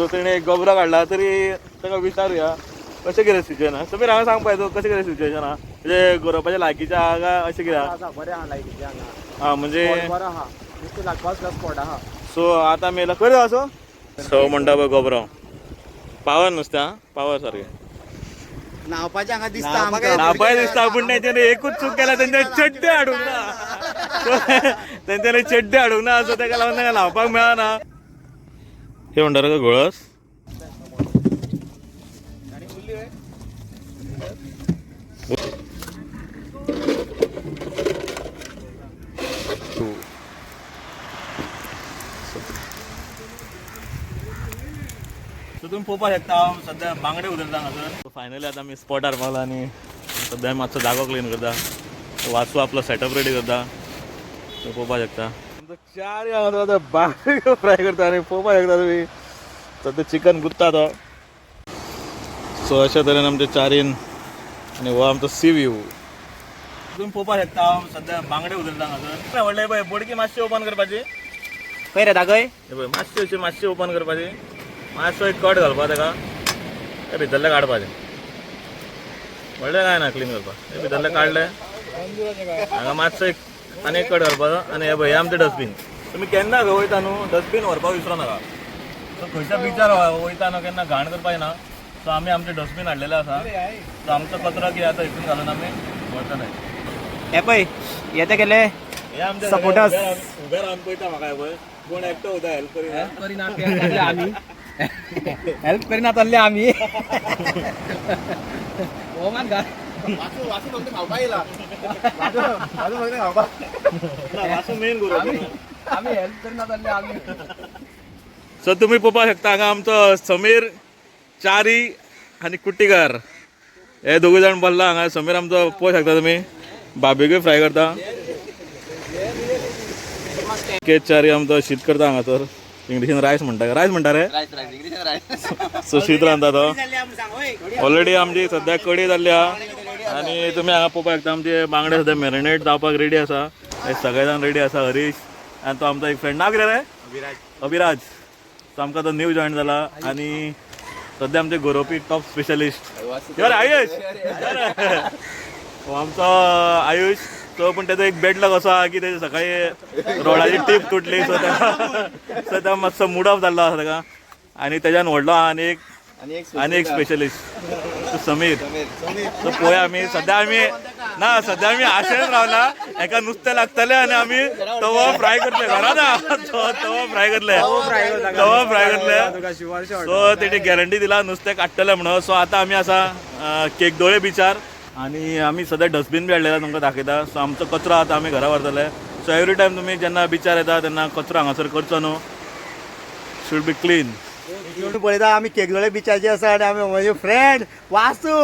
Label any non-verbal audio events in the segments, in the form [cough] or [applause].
So तेणे एक गोबरा काढला तरी ताका विचारूया. कशें कितें सिच्युएशन आहा समीर हांगा सांग पळय कशें कितें सिच्युएशन आहा म्हणजे गरोवपाच्या लायकीच्या आहा काय अशें कितें आहा आसा बरें आहा लायकीचे हांगा हा म्हणजे बरो आहा नुस्तें लागपा आसला स्पॉट आहा सो आता मेला खरें असो? सो म्हणटा पळय गोबरो. पावर नुस्तें आं पावर सारकें न्हावपाचें हांगा दिसता नापाय दिसता. पूण तेंच्यानी एकूच चूक केला तेंच्यानी चड्डे हाडूंक ना. [laughs] [laughs] तेंच्यानी चड्डे हाडूंक ना सो तेका लागून तांकां न्हावपाक मेळना हे म्हणटा रे घोळस सो तुम्ही पळोवपाक शकता सध्या बांगडे उदरता हांगासर फायनली आतां आमी स्पॉटार पावला आनी सध्या मातसो जागो क्लीन करता. वाचू आपलो सेटअप रेडी करता. तो पळोवपाक शकता चार हांगा बांगडे फ्राय करता आनी पळोवपाक शकता तुमी सध्या चिकन गुत्ता तो सो अशा तरेन आमचे चारीन आनी हो आमचो सी व्ह्यू तुम्ही पळोवपाक शकता हांव सध्या बांगडे उदरता हांगासर व्हडले पळय बोडकी मातशी ओपन करपाची? खंय रे दाखय पळय मातशी अशी मातशी ओपन करपाची. मातसो एक कट घालपा ताका ते भितरले काडपाचें व्हडलें काय ना क्लीन करपाक हे भितरले काडले हांगा मातसो एक आनी एक कट घालपाचो आनी हे पळय हे आमचें डस्टबीन. तुमी केन्ना खंय वयता न्हू डस्टबीन व्हरपाक विसरो नाका. सो खंयच्या बिचार वयता न्हू केन्ना घाण करपाचें ना सो आमी आमचें डस्टबीन हाडलेलें आसा. सो आमचो कचरो कितें आतां हितून घालून आमी व्हरतले हे पळय येते गेले हे आमचे Supporters. उबे रावन पळयता म्हाका हे पळय. कोण एकटो उदा हेल्प करिना. करिना आमी. [laughs] हेल्प करिना तल्ले आमी. हो मान घाल असं मेन गुरु आमी हेल्प करिना तल्ले आमी सो तुम्ही पळोवपाक शकता. हांगा आमचो समीर चारी आनी कुट्टीकार हे दोघूय जाण बसला हांगा समीर आमचो पळोवंक शकता तुमी बाबेकूय फ्राय करता. केच चारी आमचो शीत करता हांगासर इंग्लिशीन रायस म्हणटा रायस म्हणटा रे? सो शीत रांदता तो. ऑलरेडी आमची सध्या कडी जाल्ली आहा. आनी तुमी हांगा पळोवपाक शकता आमचे बांगडे सध्या मॅरिनेट जावपाक रेडी आसा सगळे जाण रेडी आसा हरीश. आनी तो आमचो एक फ्रेंड नाव कितें रे अभिराज. सो आमकां तो न्यू जॉईन जाला आनी सध्या आमचे गोरोवपी टॉप स्पेशलिस्ट आयुष. आमचो आयुष तो पूण तेजो एक बॅड लक असो आहा की तेजे सकाळी रोडाची टीप तुटली. सो तेका मातसो मूड ऑफ जाल्लो आसा तेका आनी तेज्यान व्हडलो आहा आनी एक आनी एक स्पेशलिस्ट समीर. सो पळोवया आमी सध्या आमी ना सध्या आमी आशेन रावला एका नुस्तें लागतलें आनी आमी तवो फ्राय करतले घरान आहा. तो तवो फ्राय करतले तवो फ्राय करतले सो तेणी गॅरंटी दिला नुस्तें काडटलें म्हणून. सो आतां आमी आसा अं, केकदोळे बिचार. आनी आमी सद्या डस्टबीन बी हाडलेला तुमकां दाखयता सो आमचो कचरो आतां आमी घरा व्हरतले सो एवरी टायम तुमी जेन्ना बिचार येता तेन्ना कचरो हांगासर करचो न्हू. शूड बी क्लीन तुम्ही पळयता आमी केकजोळे बिचाचे आसा आनी आमी म्हजे friend Vasu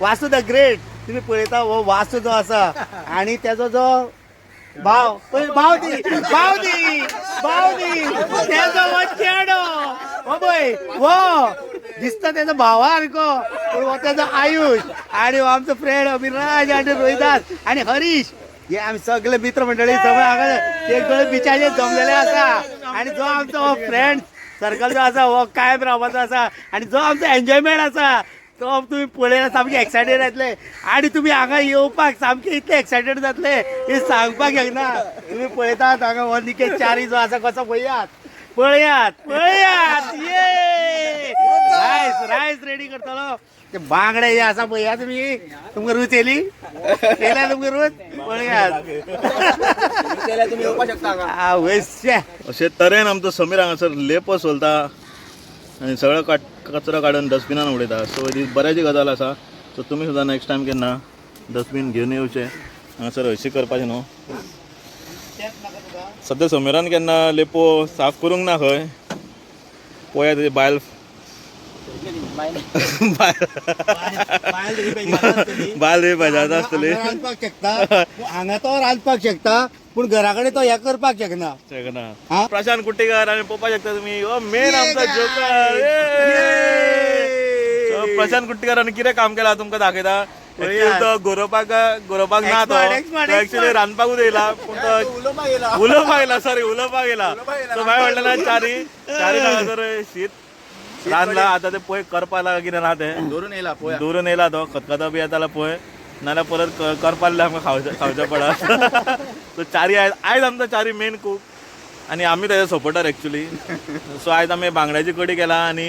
Vasu the great तुम्ही पळयता हो वासू जो आसा आनी तेजो जो भाव भाव दी भाव दी भाव दी तेजो हो चेडो. हो पळय हो दिसता तेजो भावा सारको पूण हो तेजो आयुष. आनी हो आमचो फ्रेंड अभिराज आनी रोहिदास आनी हरीश. हे आमी सगळे मित्र मंडळी सगळे हांगा केकजोळे बिचाचेर जमलेले आसा आनी जो आमचो फ्रेंड सर्कल जो आसा हो कायम रावपाचो आसा आनी जो आमचो एन्जॉयमेंट आसा तो तुमी पळयला सामके एक्सायटेड जातले आनी तुमी हांगा येवपाक सामके इतले एक्सायटेड जातले. हे सांगपाक येना तुमी पळयतात हांगा हो निकेत चारी जो आसा कसो पळयात. पळयात पळयात. ये रायस रायस रेडी करतलो ते बांगडे हे आसा या तुमी तुमकां रूच येयली केला तुमकां रूच? पळया शकता अशे तरेन आमचो समीर हांगासर लेपो सोलता आनी सगळो काट कचरो काडून डस्टबिनान उडयता. सो ही बऱ्याची गजाल आसा. सो तुमी सुद्दां नेक्स्ट टायम केन्ना डस्टबीन घेवन येवचे. हांगासर हळशी करपाचें न्हू. सद्या समीरान केन्ना लेपो साफ करूंक ना खंय. पळया तेजी बायल बायल बी बेजारता आसतली रांदपाक शकता. हांगा तो रांदपाक शकता पूण घरा कडेन तो हें करपाक शकना. शकना? प्रशांत कुट्टेकार आणि पप्पा शकता तुम्ही. हो मेन आमचा जोकर. प्रशांत कुट्टेकारान कितें काम केला तुमकां दाखयता तो गोरोवपाक गोरोवपाक ना तो. expert. रांदपाकूच येयला पूण तो उलोवपाक येयला सॉरी उलोवपाक येयला सो भायर व्हडलें चारी चारी हांगासर शीत. रांदला आता ते पोय करपाला कितें ना ते धरून येला पोया येयला तो खतखतो बी येताला पळय नाल्यार परत क- करपाले आमकां खावचे खावचे पडत. सो [laughs] चारी आयज आयज आमचो चारी मेन कूक आनी आमी तेजे सपोर्टर एक्चुली सो आयज आमी बांगड्याची कडी केला आनी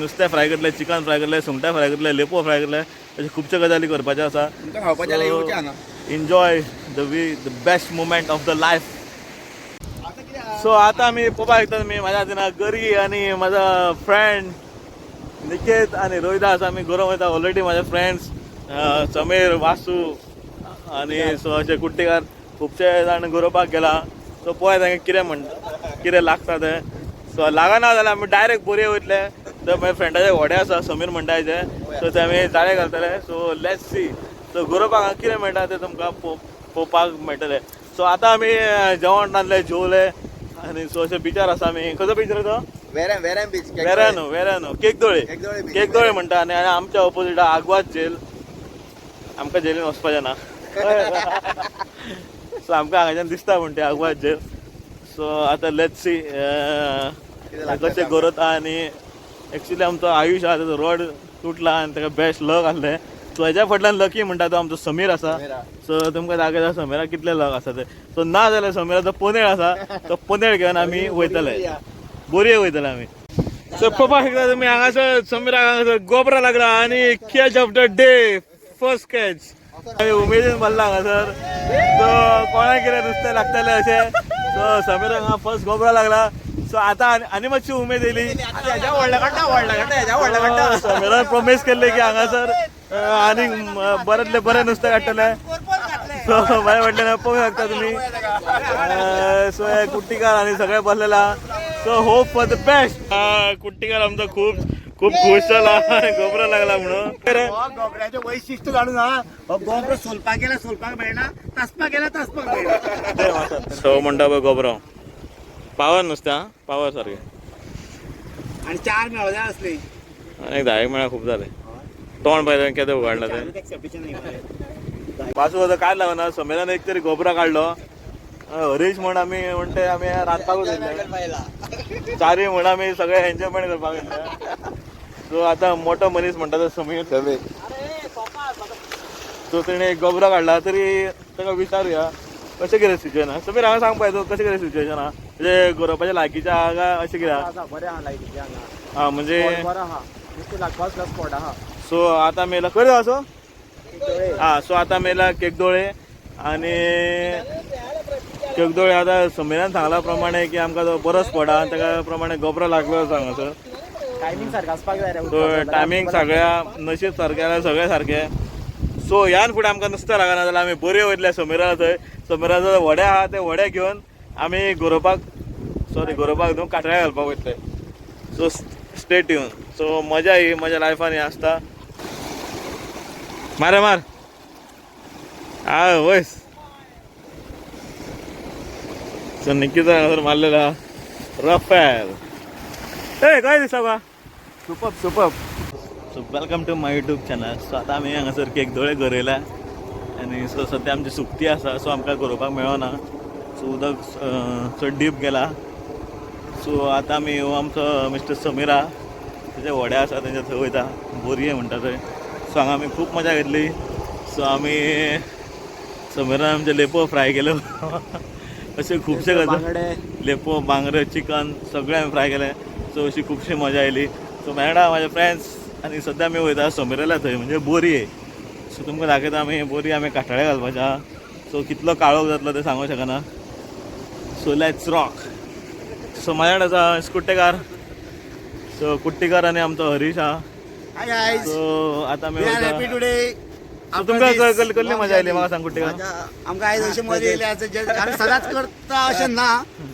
नुस्तें फ्राय करतले चिकन फ्राय करतले सुंगटां फ्राय करतले लेपो फ्राय करतले अशे खुबशे गजाली करपाचे आसा तुमकां खावपाच्या येवचे हांगा enjoy the we the best moment of the life so आता आमी पळोवपाक शकता मी माझ्या हातीन गरी आनी म्हाजो फ्रेंड निकेत आनी रोहिदास आमी गरोवंक वयता ऑलरेडी म्हाजे फ्रेंड्स समीर वासू आनी सो अशे कुट्टीकार खुबशे जाण गरोवपाक गेला. सो पळय तांकां कितें म्हण कितें लागता तें सो लागना जाल्यार आमी डायरेक्ट बोरये वयतले तर म्हज्या फ्रेंडाचे व्हडे आसा समीर म्हणटाचे सो ते आमी जाळे घालतले. सो लेट्स सी सो गरोवपाक हांगा कितें मेळटा तें तुमकां पो- पळोवपाक मेळटलें सो आतां आमी जेवण रांदलें जेवले. आनी सो अशे बिचार आसा आमी खंयचो बीच रे तो? वेऱ्यां वेऱ्यां बीच वेऱ्यानो वेऱ्यानो. केकदोळे केकदोळे beach. केकदोळे म्हणटा आनी आमच्या ऑपोजीट आगवाद जेल. आमकां जेलीन वचपाचें ना. [laughs] सो आमकां हांगाच्यान दिसता म्हण ते आगवाद जेल. सो आतां लेट्स सी कशें गरोता आनी एक्चुली आमचो आयुश आहा तेजो रोड तुटला आनी ताका बेस्ट लक आहलें सो हेज्या फाटल्यान लकी म्हणटा तो आमचो समीर आसा. सो तुमकां दाखयता समीरा कितले लक आसा ते. सो ना जाल्यार समीराचो पोनेळ आसा तो पोनेळ घेवन आमी वयतले बोरये वयतले आमी सो पप्पा शकता तुमी हांगासर समीराक हांगासर गोबरा लागला आनी catch of the day first catch आमी उमेदीन मारला हांगासर सो कोणाक कितें नुस्तें लागतलें अशें सो समीराक हांगा फर्स्ट गोबरा लागला. सो आतां आनी- मातशी उमेद येयली समीरान प्रॉमिस केल्ले की हांगासर म, बरेंतले बरें नुस्तें काडटले सो म्हटलें ना पळोवंक शकता तुमी अं, सो कुट्टीकार आनी सगळे बसलेला. So hope for the best Kuttikar आमचो खूब खूब खुश जाला गोबरा लागला म्हणून. गोबऱ्याचे वैशिष्ट्य जाणून गोबरो सोलपाक गेला सोलपाक मेळना तासपाक गेला तासपाक मेळना सो म्हणटा पळय गोबरो पावर नुस्तें आं पावर सारकें आणि चार मेळ असले. आनी धा एक मेळा खूब जालें तोंड पळय केदें उगाडला तें. पासून आतां काय लागना समेरान एक तरी गोबरा काडलो अं, हरीश म्हण आमी म्हणटे आमी रांदपाकूच चारी म्हण आमी सगळे एन्जॉयमेंट करपाक येयले सो आतां मोठो मनीस म्हणटा तो समीर. सो तेणे एक गोबरा काडला तरी ताका विचारुया कशें कितें सिच्युएशन समीर हांगा सांग पळय तूं कशें कितें सिच्युएशन आहा म्हणजे गरोवपाच्या लायकीच्या आहा काय अशें कितें आहा बरें आहा लायटीचे हांगा हा म्हणजे बरो आहा नुस्तें लागपाक प्लस स्पॉट आहा सो आता मेला खरं असो हा सो आता मेला केकदोळे आणि केकदोळे आता समीरान सांगला प्रमाणे की आमकां तो बरो स्पॉट आहा ताका प्रमाणे गोबरो लागलो सांग सर. टायमिंग टायमींग सगळ्या नशीब सारकें जाल्यार सगळें सारकें सो ह्यान फुडें आमकां नुस्तें लागना जाल्यार आमी बऱ्यो वयतले समीरा थंय. समीराचो व्हडे आहा ते व्हडे घेवन आमी गरोवपाक सॉरी गरोवपाक न्हू काटळ्या घालपाक वयतले. सो स्टेट येवन सो मजा ही म्हज्या लायफान हें आसता मारे मार. हा वयस सो निकिता मारलेला. रफेल. ए काय दिसता बा? सुपप सुपप. So welcome to my YouTube channel so आतां आमी हांगासर केक दोळे गरयला आनी सो सद्या आमची सुकती आसा सो आमकां गरोवपाक मेळना सो उदक चड डीप गेला. सो आतां आमी हो आमचो मिस्टर समिरा. तेजे व्हडे आसा तेंच्या थंय वयता. बोरये म्हणटा थंय. सो हांगा आमी खूब मजा घेतली. सो आमी समिरान आमचे लेपो फ्राय केलो अशे खुबशे बांगडे. लेपो बांगरे चिकन सगळें हांवें फ्राय केलें. सो अशी खुबशी मजा येयली सो मेळटा म्हाजे फ्रेंड्स आनी सद्या आमी वयता सोमेरेला थंय म्हणजे बोरये सो तुमकां दाखयता आमी बोरये आमी काटाळे घालपाचे आहा सो कितलो काळोख जातलो तें सांगूंक शकना. सो लेट्स रॉक सो म्हाज्या कडेन आसा कुट्टेकार सो कुट्टीकार आनी आमचो हरीश आहा हाय गाइस सो आतां वयता हॅपी टुडे तुमकां क- कसली कसली मजा येयली म्हाका सांग कुट्टीकार आमकां आयज अशी मजा येयली आसा जे आमी सदांच करता अशें ना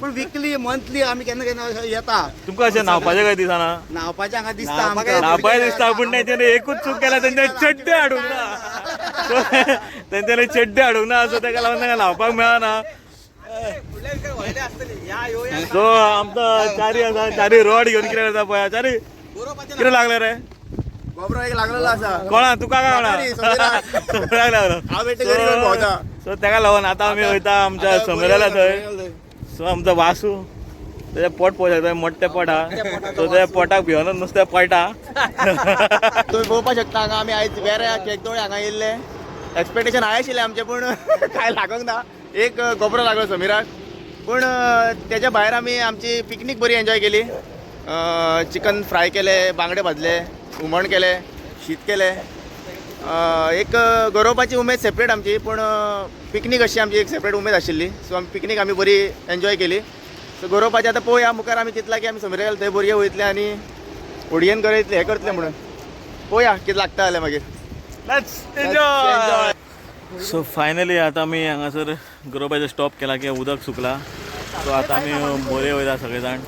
पण विकली मंथली आमी केन्ना केन्ना येता. तुमकां अशें न्हावपाचें काय दिसना? न्हावपाचें हांगा दिसता न्हावपाक आमकां नापाय दिसता पूण तेंच्यानी एकूच चूक केला तेंच्यानी चड्डे हाडूंक ना. [laughs] तेंच्यानी चड्डे हाडूंक ना सो तेका लागून तांकां लावपाक मेळना. सो आमचो चारी आसा चारी रॉड घेवन कितें करता पळय चारी कितें लागले रे? गोबरो एक लागलेलो आसा कोणा तुका काय कोणा समीराक लागलो? हांव बेटे घरी घेवन भोंवता. सो तेका लागून आतां आमी वयता आमच्या समीराला थंय सो आमचो वासू त्याचे पोट पोट शकता मोठे पोट हा तो त्या पोटाक भिवून नुसतें पळटा तुम्ही पळोवपाक शकता हांगा आमी आयज वेरे केकतोळे हांगा येयल्ले एक्सपेक्टेशन हाय आशिल्लें आमचें पूण काय लागोंक ना. एक गोबरो लागलो समिराक पूण तेच्या भायर आमी आमची पिकनीक बरी एन्जॉय केली. चिकन फ्राय केलें बांगडे भाजले. हुमण केलें शीत केलें एक गरोवपाची उमेद सेपरेट आमची पूण पिकनीक अशी आमची एक सेपरेट उमेद आशिल्ली सो आमी पिकनीक आमी बरी एन्जॉय केली. सो गरोवपाची आतां पळोवया मुखार आमी चिंतला की आमी समिरा गेले थंय बरये वयतले आनी उडयेन गरयतले हें करतले म्हणून. पळोवया कितें लागता जाल्यार मागीर सो फायनली आता आमी हांगासर गरोवपाचो स्टॉप केला की उदक सुकला. सो आता आमी बोरे वयता सगळे जाण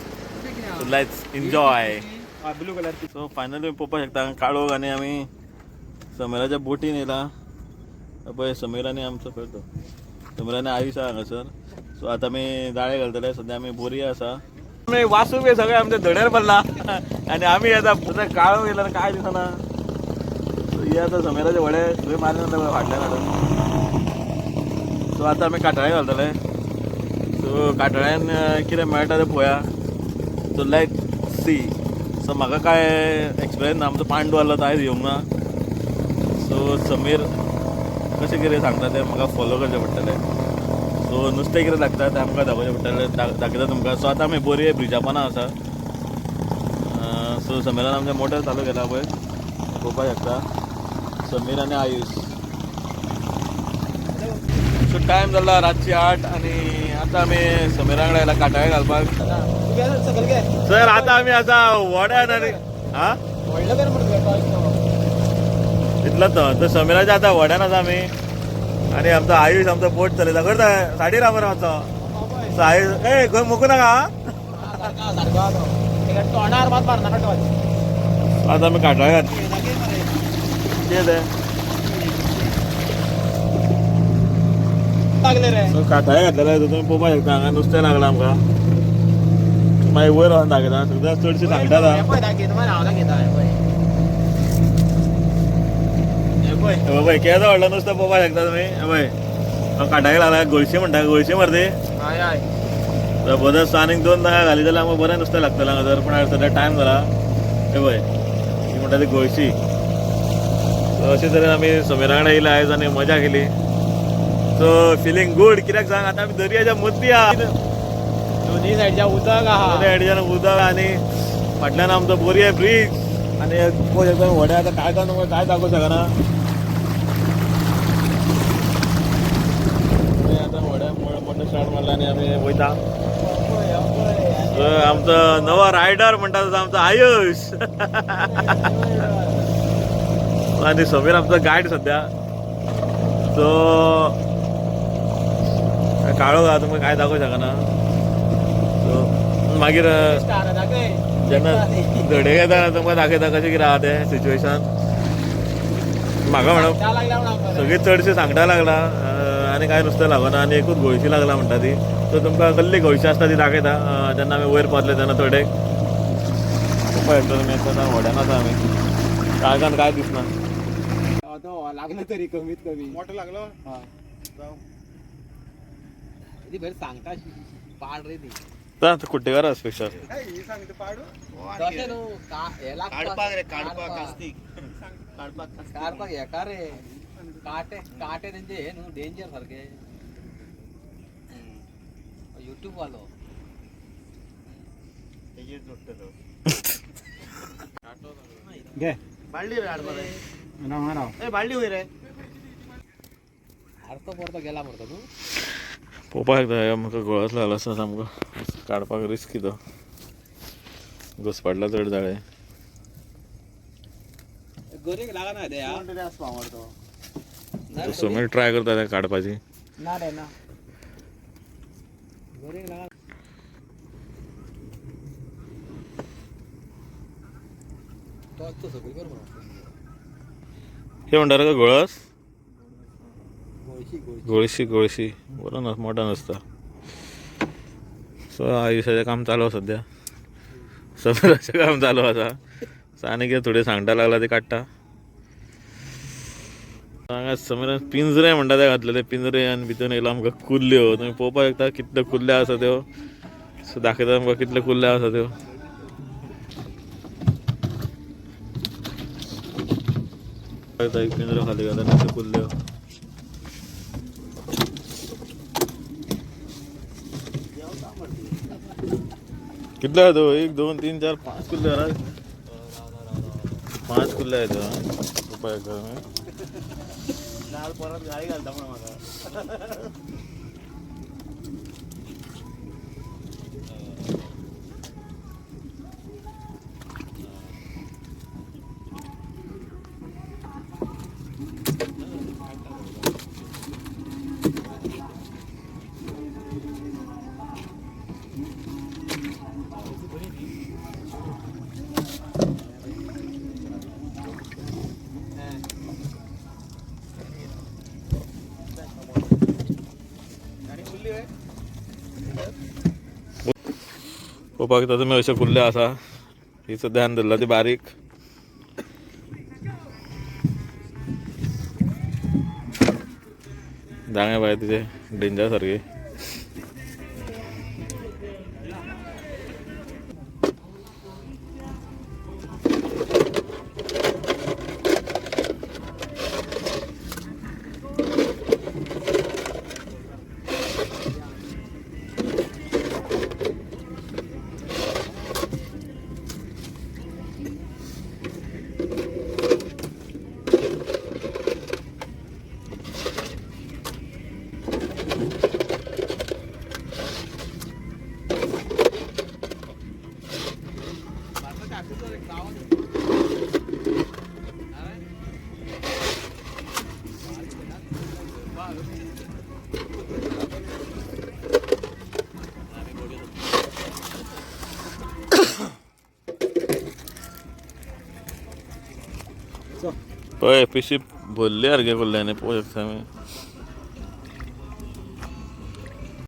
so let's enjoy blue colour so finally पळोवपाक शकता काळोख आनी आमी समिराच्या बोटीन येयला पळय समिरानी आमचो खंय तो समिरानी आयुश आहा हांगासर सो आता आमी जाळे घालतले सध्या आमी बोरी आसा आमी वासू बी सगळे आमच्या धड्यार पडला आनी आमी आता काळो गेला काय दिसना. सो हे आता समिराचे व्हडे थंय मारून फाटल्यान हाडून सो आता आमी काटाळे घालतले सो काटाळ्यान कितें मेळटा तें पळोवया सो लेट सी सो म्हाका काय एक्सपिरियन्स ना आमचो पांडू आसलो तो आयज येवंक ना. सो समीर कशें कितें सांगता तें म्हाका फॉलो करचें पडटलें. सो नुस्तें कितें लागता तें आमकां दाखोवचें पडटलें दाखयता तुमकां सो आतां आमी बोरये ब्रिजा पोंदा आसा सो समीरान आमचें मोटर चालू केला पळय. पळोवपाक शकता. समीर आनी आयुश सो टायम जाला रातची आठ आनी आतां आमी समिरा कडेन येयला काटाळे घालपाक. सर आता आम्ही आता वड्यान आणि हा? तर समिराच्या आता वड्यान आसा आमी आणि आमचा आयुष आमचा पोट चलयता करता साडी राबर आमचो आयुष ए खंय मुकू नाका तोंडार मात मारनाका टॉच आता आमी काटाळ घात कितें तें लागले रे. सो काटाळे घातलेले तुम्ही पळोवपाक शकता हांगा नुस्तें लागलां आमकां मागीर वयर वचून दाखयता सुद्दां चडशी सांगता पळय केदो व्हडलो नुस्तें पळोवपाक शकता तुमी हे पळय काटाळे लागला गोळशी म्हणटा गोळशी मरे हय हय तर बदस आनीक दोन दागा घाली जाल्यार आमकां बरें नुस्तें लागतलें हांगा जर पूण सद्या टायम जाला हे पळय ती म्हणटा ती गोळशी अशे तरेन आमी समिरा कडेन येयले आयज आनी मजा केली. सो फिलींग गूड कित्याक सांग आतां आमी दर्याच्या मदली आहा दोन्ही सायडच्या उदक आहा दोनी सायडीच्यान उदक आनी फाटल्यान आमचो बोरये ब्रीज आनी पळोवंक शकता व्हडे आतां काय काय तुमकां [laughs] काय दाखोवंक शकना आतां व्हडे मोठे स्टार्ट मारला आनी आमी वयता तर आमचो नवो रायडर म्हणटा तो आमचो आयुष. आनी समीर आमचो गायड सद्या सो काळो आहा तुमकां काय दाखोवंक शकना मागीर जेन्ना धडे घेता तुमकां दाखयता कशें कितें आहा तें सिच्युएशन म्हाका आमकां. सगळी चडशे सांगटा लागला आनी काय नुस्तें लागना आनी एकूच गोळशी लागला म्हणटा ती. सो तुमकां कसली गोळशी आसता ती दाखयता जेन्ना आमी वयर पावतले तेन्ना थोडे पळय तुमी आतां व्हड्यान आसा आमी. काळखान काय दिसना. तो लागलं तरी कमीत कमी. मोठं लागलो? ती बरी सांगता पाड रे ती. तर कुट्टेकार स्पेशल तशें न्हू का- हे लागता- काडपाक रे काडपाक काडपाक. कास्तीक काडपाक कास्तीक काडपाक हेका रे हे ना काडपाक रिस्की तो घुसपाटला चड जाळे. गरीक लागा ना ते समीर ट्राय करता ते काडपाची ना रे ना. गरीक तो सगळी हे म्हणटा रे का गळस गोळशी गोळशी बरो नस मोठा नसता. सो आयुष्याचें काम चालू आसा सद्या समीराचें काम चालू आसा सो आनी कितें थोडे सांगटा लागला ते काडटा हांगा समीरान पिंजरे म्हणटा ते घातलेले पिंजरे आनी भितर येयलो आमकां कुल्ल्यो. तुमी पळोवपाक शकता कितल्यो कुल्ल्यो आसा त्यो? सो दाखयता आमकां कितले कुल्ल्यो आसा त्यो. पिंजरो खाली घालता कुल्ल्यो. कितले आहे तो? एक दोन तीन चार पाच कुल्ले आहेत पाच कुल्ले आहेत हा. उपाय कर परत गाडी घालता म्हणून म्हाका पप्पाक तर तुमी कुल्ले आसा हिचं ध्यान धरला ती बारीक. दांगे बाय तिचे डेंजर सारखे. पळय पिशी भरली सारखे कुल्ल्याने आमी